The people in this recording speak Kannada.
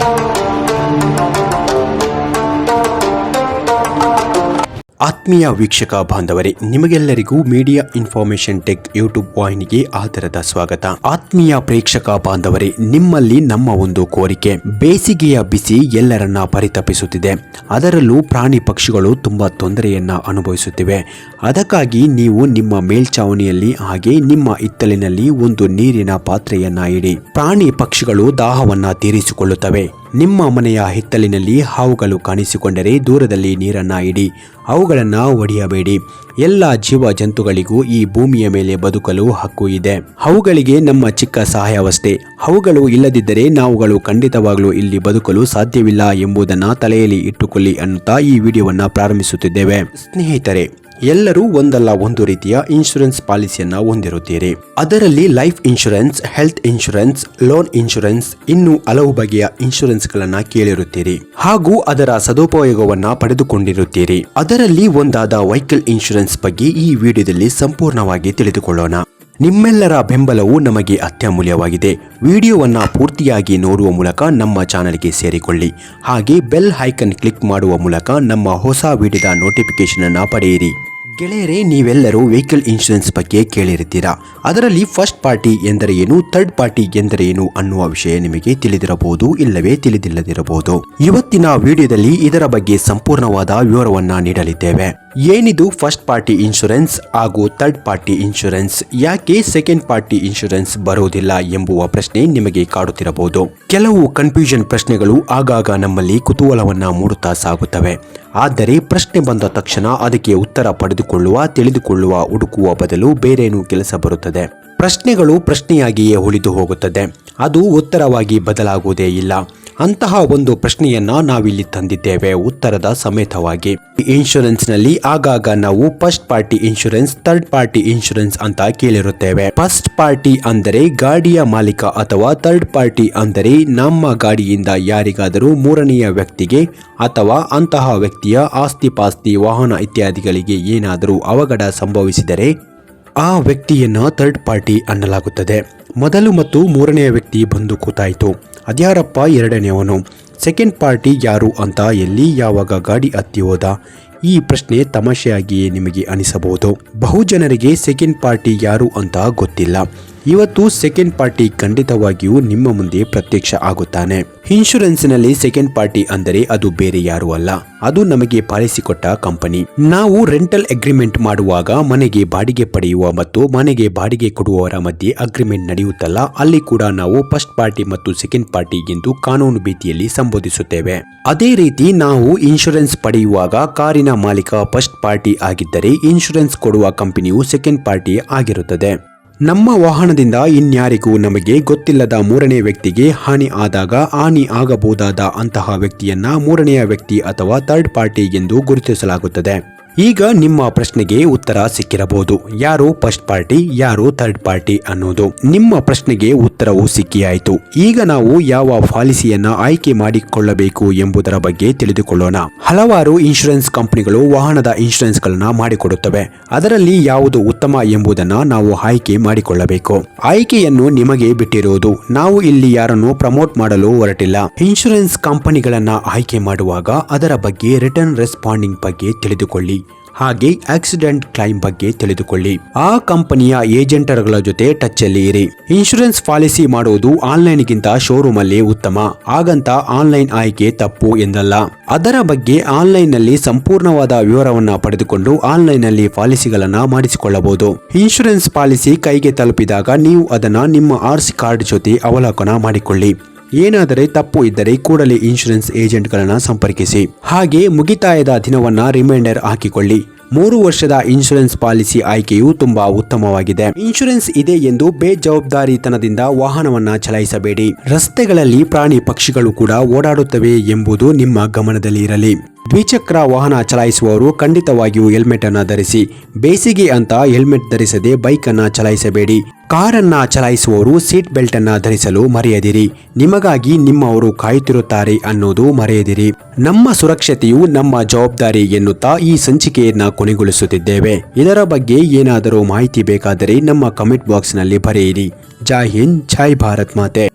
Thank you. ಆತ್ಮೀಯ ವೀಕ್ಷಕ ಬಾಂಧವರೇ, ನಿಮಗೆಲ್ಲರಿಗೂ ಮೀಡಿಯಾ ಇನ್ಫಾರ್ಮೇಶನ್ ಟೆಕ್ ಯೂಟ್ಯೂಬ್ ವಾಹಿನಿಗೆ ಆದರದ ಸ್ವಾಗತ. ಆತ್ಮೀಯ ಪ್ರೇಕ್ಷಕ ಬಾಂಧವರೇ, ನಿಮ್ಮಲ್ಲಿ ನಮ್ಮ ಒಂದು ಕೋರಿಕೆ, ಬೇಸಿಗೆಯ ಬಿಸಿ ಎಲ್ಲರನ್ನ ಪರಿತಪಿಸುತ್ತಿದೆ. ಅದರಲ್ಲೂ ಪ್ರಾಣಿ ಪಕ್ಷಿಗಳು ತುಂಬಾ ತೊಂದರೆಯನ್ನ ಅನುಭವಿಸುತ್ತಿವೆ. ಅದಕ್ಕಾಗಿ ನೀವು ನಿಮ್ಮ ಮೇಲ್ಛಾವಣಿಯಲ್ಲಿ ಹಾಗೆ ನಿಮ್ಮ ಇತ್ತಲಿನಲ್ಲಿ ಒಂದು ನೀರಿನ ಪಾತ್ರೆಯನ್ನ ಇಡಿ. ಪ್ರಾಣಿ ಪಕ್ಷಿಗಳು ದಾಹವನ್ನ ತೀರಿಸಿಕೊಳ್ಳುತ್ತವೆ. ನಿಮ್ಮ ಮನೆಯ ಹಿತ್ತಲಿನಲ್ಲಿ ಹಾವುಗಳು ಕಾಣಿಸಿಕೊಂಡರೆ ದೂರದಲ್ಲಿ ನೀರನ್ನು ಇಡಿ, ಅವುಗಳನ್ನು ಒಡೆಯಬೇಡಿ. ಎಲ್ಲ ಜೀವ ಜಂತುಗಳಿಗೂ ಈ ಭೂಮಿಯ ಮೇಲೆ ಬದುಕಲು ಹಕ್ಕು ಇದೆ. ಅವುಗಳಿಗೆ ನಮ್ಮ ಚಿಕ್ಕ ಸಹಾಯವಷ್ಟೇ. ಅವುಗಳು ಇಲ್ಲದಿದ್ದರೆ ನಾವುಗಳು ಖಂಡಿತವಾಗಲೂ ಇಲ್ಲಿ ಬದುಕಲು ಸಾಧ್ಯವಿಲ್ಲ ಎಂಬುದನ್ನು ತಲೆಯಲ್ಲಿ ಇಟ್ಟುಕೊಳ್ಳಿ ಅನ್ನುತ್ತಾ ಈ ವಿಡಿಯೋವನ್ನು ಪ್ರಾರಂಭಿಸುತ್ತಿದ್ದೇವೆ. ಸ್ನೇಹಿತರೆ ಎಲ್ಲರೂ ಒಂದಲ್ಲ ಒಂದು ರೀತಿಯ ಇನ್ಶೂರೆನ್ಸ್ ಪಾಲಿಸಿಯನ್ನ ಹೊಂದಿರುತ್ತೀರಿ. ಅದರಲ್ಲಿ life insurance health insurance loan insurance ಇನ್ನೂ ಹಲವು ಬಗೆಯ ಇನ್ಶೂರೆನ್ಸ್ಗಳನ್ನ ಕೇಳಿರುತ್ತೀರಿ. ಹಾಗೂ ಅದರ ಸದುಪಯೋಗವನ್ನ ಪಡೆದುಕೊಂಡಿರುತ್ತೀರಿ. ಅದರಲ್ಲಿ ಒಂದಾದ ವೆಹಿಕಲ್ ಇನ್ಶೂರೆನ್ಸ್ ಬಗ್ಗೆ ಈ ವಿಡಿಯೋದಲ್ಲಿ ಸಂಪೂರ್ಣವಾಗಿ ತಿಳಿದುಕೊಳ್ಳೋಣ. ನಿಮ್ಮೆಲ್ಲರ ಬೆಂಬಲವು ನಮಗೆ ಅತ್ಯಮೂಲ್ಯವಾಗಿದೆ. ವಿಡಿಯೋವನ್ನ ಪೂರ್ತಿಯಾಗಿ ನೋಡುವ ಮೂಲಕ ನಮ್ಮ ಚಾನಲ್ಗೆ ಸೇರಿಕೊಳ್ಳಿ. ಹಾಗೆ ಬೆಲ್ ಹೈಕನ್ ಕ್ಲಿಕ್ ಮಾಡುವ ಮೂಲಕ ನಮ್ಮ ಹೊಸ ವಿಡಿಯೋದ ನೋಟಿಫಿಕೇಶನ್ ಅನ್ನ ಪಡೆಯಿರಿ. ಗೆಳೆಯರೇ, ನೀವೆಲ್ಲರೂ ವೆಹಿಕಲ್ ಇನ್ಶೂರೆನ್ಸ್ ಬಗ್ಗೆ ಕೇಳಿರುತ್ತೀರಾ? ಅದರಲ್ಲಿ ಫಸ್ಟ್ ಪಾರ್ಟಿ ಎಂದರೆ ಏನು, ಥರ್ಡ್ ಪಾರ್ಟಿ ಎಂದರೆ ಏನು ಅನ್ನುವ ವಿಷಯ ನಿಮಗೆ ತಿಳಿದಿರಬಹುದು, ಇಲ್ಲವೇ ತಿಳಿದಿಲ್ಲದಿರಬಹುದು. ಇವತ್ತಿನ ವಿಡಿಯೋದಲ್ಲಿ ಇದರ ಬಗ್ಗೆ ಸಂಪೂರ್ಣವಾದ ವಿವರವನ್ನ ನೀಡಲಿದ್ದೇವೆ. ಏನಿದು ಫಸ್ಟ್ ಪಾರ್ಟಿ ಇನ್ಶೂರೆನ್ಸ್ ಹಾಗೂ ಥರ್ಡ್ ಪಾರ್ಟಿ ಇನ್ಶೂರೆನ್ಸ್ ಯಾಕೆ ಸೆಕೆಂಡ್ ಪಾರ್ಟಿ ಇನ್ಶೂರೆನ್ಸ್ ಬರುವುದಿಲ್ಲ ಎಂಬುವ ಪ್ರಶ್ನೆ ನಿಮಗೆ ಕಾಡುತ್ತಿರಬಹುದು. ಕೆಲವು ಕನ್ಫ್ಯೂಷನ್ ಪ್ರಶ್ನೆಗಳು ಆಗಾಗ ನಮ್ಮಲ್ಲಿ ಕುತೂಹಲವನ್ನ ಮೂಡುತ್ತಾ ಸಾಗುತ್ತವೆ. ಆದರೆ ಪ್ರಶ್ನೆ ಬಂದ ತಕ್ಷಣ ಅದಕ್ಕೆ ಉತ್ತರ ಪಡೆದುಕೊಳ್ಳುವ, ತಿಳಿದುಕೊಳ್ಳುವ, ಹುಡುಕುವ ಬದಲು ಬೇರೇನೂ ಕೆಲಸ ಬರುತ್ತದೆ. ಪ್ರಶ್ನೆಗಳು ಪ್ರಶ್ನೆಯಾಗಿಯೇ ಉಳಿದು ಹೋಗುತ್ತದೆ. ಅದು ಉತ್ತರವಾಗಿ ಬದಲಾಗುವುದೇ ಇಲ್ಲ. ಅಂತಹ ಒಂದು ಪ್ರಶ್ನೆಯನ್ನ ನಾವಿಲ್ಲಿ ತಂದಿದ್ದೇವೆ ಉತ್ತರದ ಸಮೇತವಾಗಿ. ಇನ್ಶೂರೆನ್ಸ್ನಲ್ಲಿ ಆಗಾಗ ನಾವು first party insurance, third party insurance ಅಂತ ಕೇಳಿರುತ್ತೇವೆ. ಫಸ್ಟ್ ಪಾರ್ಟಿ ಅಂದರೆ ಗಾಡಿಯ ಮಾಲೀಕ ಅಥವಾ ಥರ್ಡ್ ಪಾರ್ಟಿ ಅಂದರೆ ನಮ್ಮ ಗಾಡಿಯಿಂದ ಯಾರಿಗಾದರೂ ಮೂರನೆಯ ವ್ಯಕ್ತಿಗೆ ಅಥವಾ ಅಂತಹ ವ್ಯಕ್ತಿಯ ಆಸ್ತಿ ಪಾಸ್ತಿ ವಾಹನ ಇತ್ಯಾದಿಗಳಿಗೆ ಏನಾದರೂ ಅವಘಡ ಸಂಭವಿಸಿದರೆ ಆ ವ್ಯಕ್ತಿಯನ್ನು ಥರ್ಡ್ ಪಾರ್ಟಿ ಅನ್ನಲಾಗುತ್ತದೆ. ಮೊದಲು ಮತ್ತು ಮೂರನೆಯ ವ್ಯಕ್ತಿ ಬಂದು ಕೂತಾಯಿತು. ಅದ್ಯಾರಪ್ಪ ಎರಡನೆಯವನು ಸೆಕೆಂಡ್ ಪಾರ್ಟಿ ಯಾರು ಅಂತ ಎಲ್ಲಿ ಯಾವಾಗ ಗಾಡಿ ಹತ್ತಿ ಹೋದ? ಈ ಪ್ರಶ್ನೆ ತಮಾಷೆಯಾಗಿಯೇ ನಿಮಗೆ ಅನಿಸಬಹುದು. ಬಹುಜನರಿಗೆ ಸೆಕೆಂಡ್ ಪಾರ್ಟಿ ಯಾರು ಅಂತ ಗೊತ್ತಿಲ್ಲ. ಇವತ್ತು ಸೆಕೆಂಡ್ ಪಾರ್ಟಿ ಖಂಡಿತವಾಗಿಯೂ ನಿಮ್ಮ ಮುಂದೆ ಪ್ರತ್ಯಕ್ಷ ಆಗುತ್ತಾನೆ. ಇನ್ಶೂರೆನ್ಸ್ನಲ್ಲಿ ಸೆಕೆಂಡ್ ಪಾರ್ಟಿ ಅಂದರೆ ಅದು ಬೇರೆ ಯಾರು ಅಲ್ಲ. ಅದು ನಮಗೆ ಪಾಲಿಸಿ ಕೊಟ್ಟ ಕಂಪನಿ ನಾವು ರೆಂಟಲ್ ಅಗ್ರಿಮೆಂಟ್ ಮಾಡುವಾಗ ಮನೆಗೆ ಬಾಡಿಗೆ ಪಡೆಯುವ ಮತ್ತು ಮನೆಗೆ ಬಾಡಿಗೆ ಕೊಡುವವರ ಮಧ್ಯೆ ಅಗ್ರಿಮೆಂಟ್ ನಡೆಯುತ್ತಲ್ಲ. ಅಲ್ಲಿ ಕೂಡ ನಾವು ಫಸ್ಟ್ ಪಾರ್ಟಿ ಮತ್ತು ಸೆಕೆಂಡ್ ಪಾರ್ಟಿ ಎಂದು ಕಾನೂನು ಭೀತಿಯಲ್ಲಿ ಸಂಬೋಧಿಸುತ್ತೇವೆ. ಅದೇ ರೀತಿ ನಾವು ಇನ್ಶೂರೆನ್ಸ್ ಪಡೆಯುವಾಗ ಕಾರಿನ ಮಾಲೀಕ ಫಸ್ಟ್ ಪಾರ್ಟಿ ಆಗಿದ್ದರೆ ಇನ್ಶೂರೆನ್ಸ್ ಕೊಡುವ ಕಂಪನಿಯು ಸೆಕೆಂಡ್ ಪಾರ್ಟಿ ಆಗಿರುತ್ತದೆ. ನಮ್ಮ ವಾಹನದಿಂದ ಇನ್ಯಾರಿಗೂ ನಮಗೆ ಗೊತ್ತಿಲ್ಲದ ಮೂರನೇ ವ್ಯಕ್ತಿಗೆ ಹಾನಿ ಆದಾಗ ಹಾನಿ ಆಗಬಹುದಾದ ಅಂತಹ ವ್ಯಕ್ತಿಯನ್ನ ಮೂರನೆಯ ವ್ಯಕ್ತಿ ಅಥವಾ ಥರ್ಡ್ ಪಾರ್ಟಿ ಎಂದು ಗುರುತಿಸಲಾಗುತ್ತದೆ. ಈಗ ನಿಮ್ಮ ಪ್ರಶ್ನೆಗೆ ಉತ್ತರ ಸಿಕ್ಕಿರಬಹುದು. ಯಾರು ಫಸ್ಟ್ ಪಾರ್ಟಿ ಯಾರು ಥರ್ಡ್ ಪಾರ್ಟಿ ಅನ್ನೋದು. ನಿಮ್ಮ ಪ್ರಶ್ನೆಗೆ ಉತ್ತರವು ಸಿಕ್ಕಿಯಾಯಿತು. ಈಗ ನಾವು ಯಾವ ಪಾಲಿಸಿಯನ್ನ ಆಯ್ಕೆ ಮಾಡಿಕೊಳ್ಳಬೇಕು ಎಂಬುದರ ಬಗ್ಗೆ ತಿಳಿದುಕೊಳ್ಳೋಣ. ಹಲವಾರು ಇನ್ಶೂರೆನ್ಸ್ ಕಂಪನಿಗಳು ವಾಹನದ ಇನ್ಶೂರೆನ್ಸ್ ಗಳನ್ನ ಮಾಡಿಕೊಡುತ್ತವೆ. ಅದರಲ್ಲಿ ಯಾವುದು ಉತ್ತಮ ಎಂಬುದನ್ನ ನಾವು ಆಯ್ಕೆ ಮಾಡಿಕೊಳ್ಳಬೇಕು. ಆಯ್ಕೆಯನ್ನು ನಿಮಗೆ ಬಿಟ್ಟಿರುವುದು. ನಾವು ಇಲ್ಲಿ ಯಾರನ್ನು ಪ್ರಮೋಟ್ ಮಾಡಲು ಹೊರಟಿಲ್ಲ. ಇನ್ಶೂರೆನ್ಸ್ ಕಂಪನಿಗಳನ್ನ ಆಯ್ಕೆ ಮಾಡುವಾಗ ಅದರ ಬಗ್ಗೆ ರಿಟರ್ನ್ ರೆಸ್ಪಾಂಡಿಂಗ್ ಬಗ್ಗೆ ತಿಳಿದುಕೊಳ್ಳಿ. ಹಾಗೆ ಆಕ್ಸಿಡೆಂಟ್ ಕ್ಲೈಮ್ ಬಗ್ಗೆ ತಿಳಿದುಕೊಳ್ಳಿ. ಆ ಕಂಪನಿಯ ಏಜೆಂಟರ್ಗಳ ಜೊತೆ ಟಚ್ ಅಲ್ಲಿ ಇರಿ. ಇನ್ಶೂರೆನ್ಸ್ ಪಾಲಿಸಿ ಮಾಡುವುದು ಆನ್ಲೈನ್ಗಿಂತ ಶೋರೂಮ್ ಅಲ್ಲಿ ಉತ್ತಮ. ಹಾಗಂತ ಆನ್ಲೈನ್ ಆಯ್ಕೆ ತಪ್ಪು ಎಂದಲ್ಲ. ಅದರ ಬಗ್ಗೆ ಆನ್ಲೈನ್ನಲ್ಲಿ ಸಂಪೂರ್ಣವಾದ ವಿವರವನ್ನ ಪಡೆದುಕೊಂಡು ಆನ್ಲೈನ್ನಲ್ಲಿ ಪಾಲಿಸಿಗಳನ್ನ ಮಾಡಿಸಿಕೊಳ್ಳಬಹುದು. ಇನ್ಶೂರೆನ್ಸ್ ಪಾಲಿಸಿ ಕೈಗೆ ತಲುಪಿದಾಗ ನೀವು ಅದನ್ನ ನಿಮ್ಮ ಆರ್ಸಿ ಕಾರ್ಡ್ ಜೊತೆ ಅವಲೋಕನ ಮಾಡಿಕೊಳ್ಳಿ. ಏನಾದರೆ ತಪ್ಪು ಇದ್ದರೆ ಕೂಡಲೇ ಇನ್ಶೂರೆನ್ಸ್ ಏಜೆಂಟ್ಗಳನ್ನು ಸಂಪರ್ಕಿಸಿ. ಹಾಗೆ ಮುಗಿತಾಯದ ದಿನವನ್ನ ರಿಮೈಂಡರ್ ಹಾಕಿಕೊಳ್ಳಿ. ಮೂರು ವರ್ಷದ ಇನ್ಶೂರೆನ್ಸ್ ಪಾಲಿಸಿ ಆಯ್ಕೆಯು ತುಂಬಾ ಉತ್ತಮವಾಗಿದೆ. ಇನ್ಶೂರೆನ್ಸ್ ಇದೆ ಎಂದು ಬೇಜವಾಬ್ದಾರಿತನದಿಂದ ವಾಹನವನ್ನ ಚಲಾಯಿಸಬೇಡಿ. ರಸ್ತೆಗಳಲ್ಲಿ ಪ್ರಾಣಿ ಪಕ್ಷಿಗಳು ಕೂಡ ಓಡಾಡುತ್ತವೆ ಎಂಬುದು ನಿಮ್ಮ ಗಮನದಲ್ಲಿ ಇರಲಿ ದ್ವಿಚಕ್ರ ವಾಹನ ಚಲಾಯಿಸುವವರು ಖಂಡಿತವಾಗಿಯೂ ಹೆಲ್ಮೆಟ್ ಅನ್ನ ಧರಿಸಿ, ಬೇಸಿಗೆ ಅಂತ ಹೆಲ್ಮೆಟ್ ಧರಿಸದೆ ಬೈಕ್ ಅನ್ನ ಚಲಾಯಿಸಬೇಡಿ. ಕಾರನ್ನ ಚಲಾಯಿಸುವವರು ಸೀಟ್ ಬೆಲ್ಟ್ ಅನ್ನ ಧರಿಸಲು ಮರೆಯದಿರಿ. ನಿಮಗಾಗಿ ನಿಮ್ಮವರು ಕಾಯುತ್ತಿರುತ್ತಾರೆ ಅನ್ನೋದು ಮರೆಯದಿರಿ. ನಮ್ಮ ಸುರಕ್ಷತೆಯು ನಮ್ಮ ಜವಾಬ್ದಾರಿ ಎನ್ನುತ್ತಾ ಈ ಸಂಚಿಕೆಯನ್ನ ಕೊನೆಗೊಳಿಸುತ್ತಿದ್ದೇವೆ. ಇದರ ಬಗ್ಗೆ ಏನಾದರೂ ಮಾಹಿತಿ ಬೇಕಾದರೆ ನಮ್ಮ ಕಮೆಂಟ್ ಬಾಕ್ಸ್ನಲ್ಲಿ ಬರೆಯಿರಿ. ಜೈ ಹಿಂದ್, ಜೈ ಭಾರತ್ ಮಾತೆ.